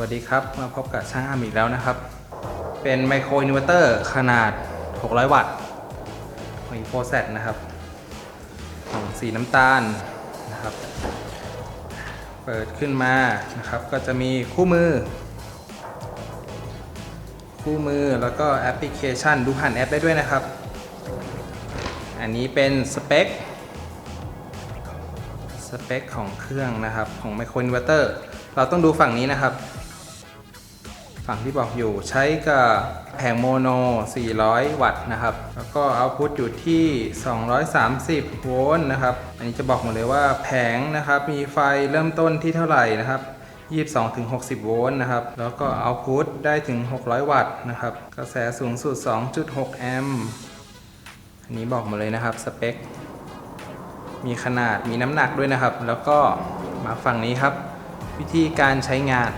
วัสดีครับ มาพบกับช่างอ้ามอีกแล้วนะครับ เป็นไมโครอินเวอร์เตอร์ขนาด 600 วัตต์ของ i n f o s e t นะครับ ของสีน้ำตาลนะครับ เปิดขึ้นมานะครับ ก็จะมีคู่มือ คู่มือแล้วก็แอปพลิเคชันดูผ่านแอปได้ด้วยนะครับ อันนี้เป็นสเปคสเปคของเครื่องนะครับ ของไมโครอินเวอร์เตอร์เราต้องดูฝั่งนี้นะครับ ฝั่งที่บอกอยู่ใช้กับแผงโมโน 400 วัตต์นะครับ แล้วก็เอาพุตอยู่ที่ 230 โวลต์นะครับ อันนี้จะบอกหมดเลยว่าแผงนะครับมีไฟเริ่มต้นที่เท่าไหร่นะครับ22ถึง60 โวลต์นะครับ แล้วก็เอาพุตได้ถึง 600 วัตต์นะครับ กระแสสูงสุด 2.6 แอมป์อันนี้บอกหมาเลยนะครับสเปค มีขนาดมีน้ำหนักด้วยนะครับ แล้วก็มาฝั่งนี้ครับ วิธีการใช้งาน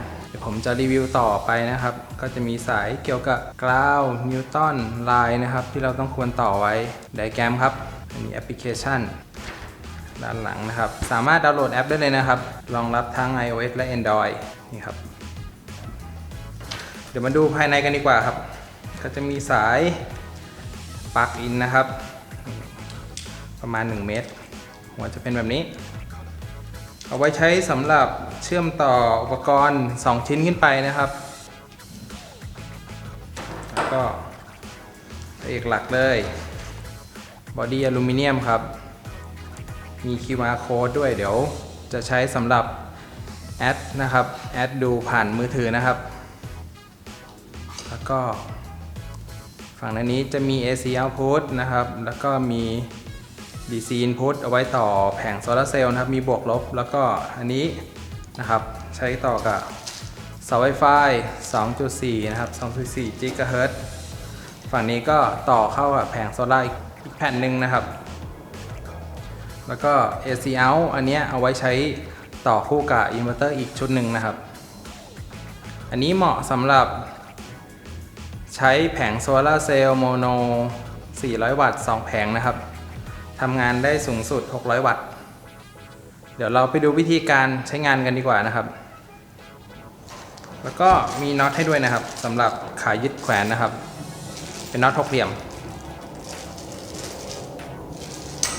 ผมจะรีวิวต่อไปนะครับ ก็จะมีสายเกี่ยวกับกราวนิวตันไลน์นะครับ ที่เราต้องควรต่อไว้ไดแกรมครับอันนี้แอปพลิเคชัน ด้านหลังนะครับ สามารถดาวน์โหลดแอปได้เลยนะครับรองรับทั้ง iOS และ Android นี่ครับ เดี๋ยวมาดูภายในกันดีกว่าครับ ก็จะมีสายปลั๊กอินนะครับ ประมาณ 1 เมตร หัวจะเป็นแบบนี้ เอาไว้ใช้สำหรับเชื่อมต่ออุปกรณ์ 2 ชิ้นขึ้นไปนะครับ แล้วก็เอกหลักเลยบอดี้อลูมิเนียมครับ มี QR code ด้วยเดี๋ยวจะใช้สำหรับแอดนะครับ แอดดูผ่านมือถือนะครับ แล้วก็ ฝั่งด้นนี้จะมี AC output นะครับ แล้วก็มี DC input เอาไว้ต่อแผงโซลาร์เซลล์นะครับ มีบวกลบ แล้วก็อันนี้นะครับ ใช้ต่อกับเสาไฟฟ้า2.4 นะครับ 2.4 GHz ฝั่งนี้ก็ต่อเข้ากับแผงโซลาอีกแผ่นหนึ่งนะครับ แล้วก็ AC out อันนี้เอาไว้ใช้ต่อคู่กับอินเวอร์เตอร์อีกชุดหนึ่งนะครับ อันนี้เหมาะสำหรับใช้แผงโซลาร์เซลล์โมโน 400 วัตต์ 2 แผงนะครับ ทำงานได้สูงสุด 600 วัตต์ เดี๋ยวเราไปดูวิธีการใช้งานกันดีกว่านะครับ แล้วก็มีน็อตให้ด้วยนะครับสำหรับขายึดแขวนนะครับ เป็นน็อตหกเหลี่ยม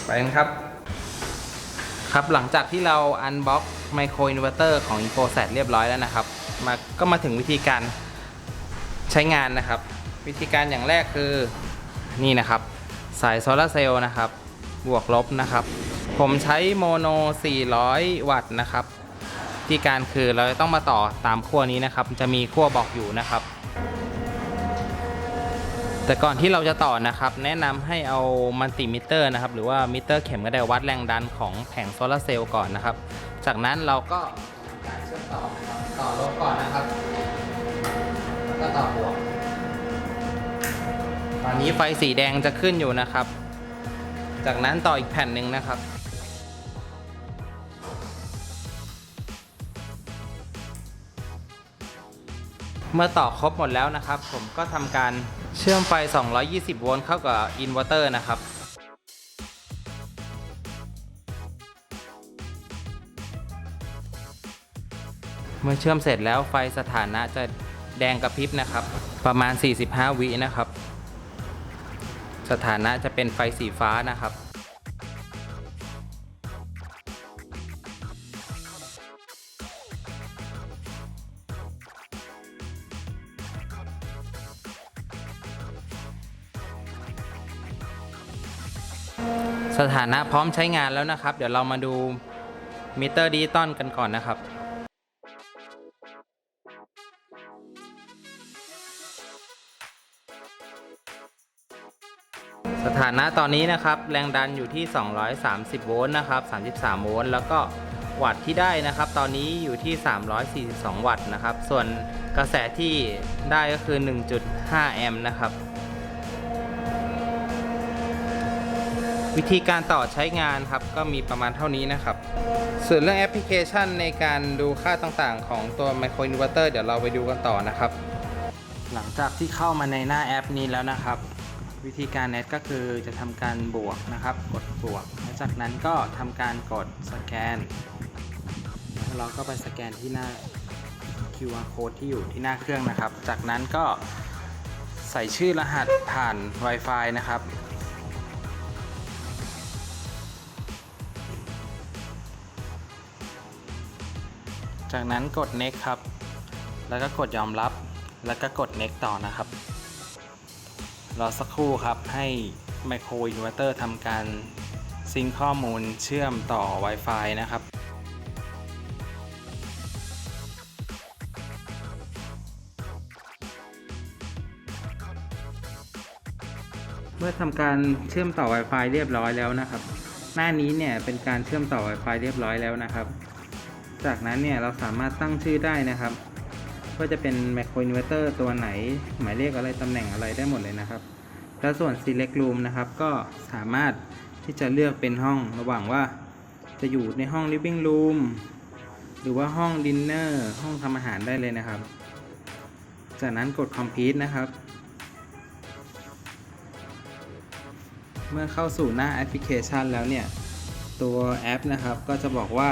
ไปกันครับ ครับหลังจากที่เราอันบ็อกไมโครอินเวอร์เตอร์ของ i n f o s e t เรียบร้อยแล้วนะครับมาก็มาถึงวิธีการใช้งานนะครับ วิธีการอย่างแรกคือนี่นะครับ สายโซลาร์เซลล์นะครับ บวกลบนะครับ ผมใช้โมโน 400 วัตต์นะครับวิธีการคือเราจะต้องมาต่อตามขั้วนี้นะครับ จะมีขั้วบอกอยู่นะครับ แต่ก่อนที่เราจะต่อนะครับ แนะนำให้เอามัลติมิเตอร์นะครับ หรือว่ามิเตอร์เข็มก็ได้วัดแรงดันของแผงโซลาร์เซลล์ก่อนนะครับ จากนั้นเราก็การเชื่อมต่อต่อลบก่อนนะครับแล้วก็ต่อบวกตอนนี้ไฟสีแดงจะขึ้นอยู่นะครับ จากนั้นต่ออีกแผ่นหนึ่งนะครับ เมื่อต่อครบหมดแล้วนะครับ ผมก็ทำการเชื่อมไฟ 220 โวลต์เข้ากับอินเวอร์เตอร์นะครับเมื่อเชื่อมเสร็จแล้วไฟสถานะจะแดงกระพริบนะครับ ประมาณ 45 วินะครับ สถานะจะเป็นไฟสีฟ้านะครับ สถานะพร้อมใช้งานแล้วนะครับ เดี๋ยวเรามาดูมิเตอร์ดิจิตอลกันก่อนนะครับ ถานะตอนนี้นะครับ แรงดันอยู่ที่ 230 โวลต์นะครับ 33 โวลต์แล้วก็วัตต์ที่ได้นะครับ ตอนนี้อยู่ที่ 342 วัตต์นะครับ ส่วนกระแสที่ได้ก็คือ 1.5 แอมป์นะครับ วิธีการต่อใช้งานครับ ก็มีประมาณเท่านี้นะครับ ส่วนเรื่องแอปพลิเคชันในการดูค่าต่างๆ ของตัว Micro Inverter เดี๋ยวเราไปดูกันต่อนะครับ หลังจากที่เข้ามาในหน้าแอปนี้แล้วนะครับ วิธีการแอดก็คือจะทำการบวกนะครับ กดบวกแล้วจากนั้นก็ทำการกดสแกน แล้วเราก็ไปสแกนที่หน้า QR code ที่อยู่ที่หน้าเครื่องนะครับ จากนั้นก็ใส่ชื่อรหัสผ่าน Wi-Fi นะครับ จากนั้นกด next ครับ แล้วก็กดยอมรับ แล้วก็กด next ต่อนะครับ รอสักครู่ครับให้ Micro Inverter ทำการซิงข้อมูลเชื่อมต่อ Wi-Fi นะครับเมื่อทำการเชื่อมต่อ Wi-Fi เรียบร้อยแล้วนะครับ หน้านี้เนี่ยเป็นการเชื่อมต่อ Wi-Fi เรียบร้อยแล้วนะครับ จากนั้นเนี่ยเราสามารถตั้งชื่อได้นะครับ ว่าจะเป็น Micro Inverter ตัวไหน หมายเลขอะไรตำแหน่งอะไรได้หมดเลยนะครับ แล้วส่วน Select Room นะครับ ก็สามารถที่จะเลือกเป็นห้องระหว่างว่าจะอยู่ในห้อง Living Room หรือว่าห้อง Dinner ห้องทำอาหารได้เลยนะครับ จากนั้นกด Complete นะครับ เมื่อเข้าสู่หน้าแอปพลิเคชันแล้วเนี่ย ตัวแอปนะครับก็จะบอกว่า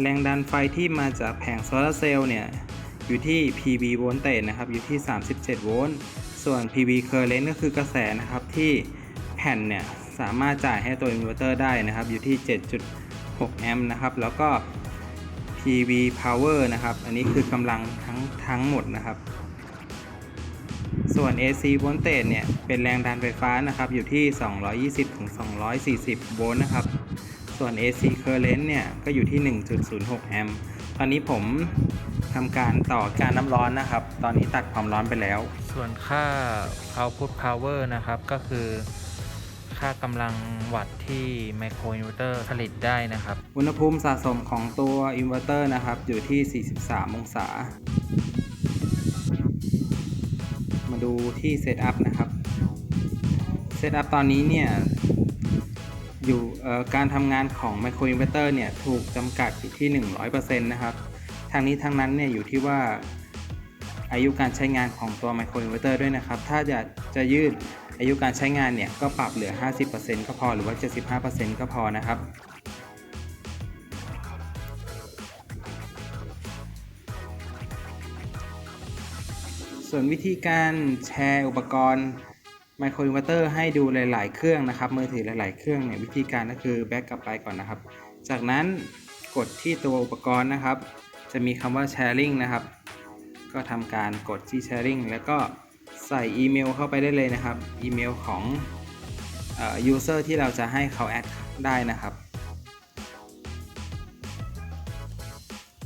แรงดันไฟที่มาจากแผงโซลาร์เซลล์เนี่ย อยู่ที่ PV โวลต์เตจนะครับอยู่ที่ 37 โวลต์ ส่วน PV current ก็คือกระแสนะครับที่แผ่นเนี่ยสามารถจ่ายให้ตัวอินเวอร์เตอร์ได้นะครับอยู่ที่ 7.6 แอมป์นะครับแล้วก็ PV power นะครับอันนี้คือกำลังทั้งทั้งหมดนะครับ ส่วน AC voltage เนี่ยเป็นแรงดันไฟฟ้านะครับอยู่ที่ 220ถึง240 โวลต์นะครับส่วน AC current เนี่ยก็อยู่ที่ 1.06 แอมป์ตอนนี้ผม ทำการต่อการน้ำร้อนนะครับ ตอนนี้ตัดความร้อนไปแล้ว ส่วนค่า output power นะครับ ก็คือค่ากำลังวัตต์ที่ micro inverter ผลิตได้นะครับ อุณหภูมิสะสมของตัว inverter นะครับ อยู่ที่ 43 องศา มาดูที่ setup นะครับ setup ตอนนี้เนี่ยอยู่เอ่อการทำงานของ Micro Inverter เนี่ย ถูกจำกัดอยู่ที่ 100%นะครับ ทางนี้ทั้งนั้นเนี่ยอยู่ที่ว่าอายุการใช้งานของตัว Micro Inverter ด้วยนะครับ ถ้าจะจะยืดอายุการใช้งานเนี่ยก็ปรับเหลือ 50%ก็พอหรือว่า 75%ก็พอนะครับส่วนวิธีการแชร์อุปกรณ์ไมโครอินเวอร์เตอร์ให้ดูหลาย ๆ เครื่องนะครับ มือถือหลาย ๆ เครื่องเนี่ยวิธีการก็คือแบ็กกลับไปก่อนนะครับ จากนั้นกดที่ตัวอุปกรณ์นะครับ จะมีคำว่า sharing นะครับ ก็ทำการกดที่ sharing แล้วก็ใส่อีเมลเข้าไปได้เลยนะครับ อีเมลของอ user ที่เราจะให้เขาแอดได้นะครับ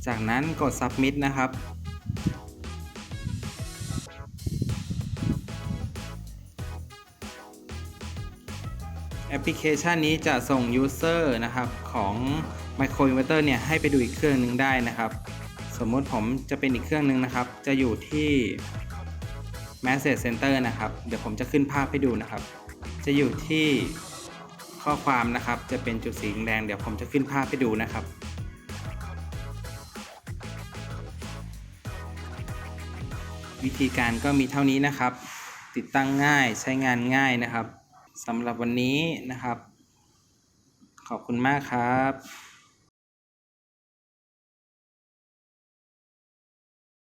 จากนั้นกด submit นะครับแอปพลิเคชันนี้จะส่ง User นะครับของ Micro Inverter เนี่ยให้ไปดูอีกเครื่องหนึ่งได้นะครับ สมมติผมจะเป็นอีกเครื่องหนึ่งนะครับ จะอยู่ที่ Message Center นะครับ เดี๋ยวผมจะขึ้นภาพให้ดูนะครับ จะอยู่ที่ข้อความนะครับ จะเป็นจุดสีแดง เดี๋ยวผมจะขึ้นภาพให้ดูนะครับ วิธีการก็มีเท่านี้นะครับ ติดตั้งง่ายใช้งานง่ายนะครับสำหรับวันนี้นะครับ ขอบคุณมากครับ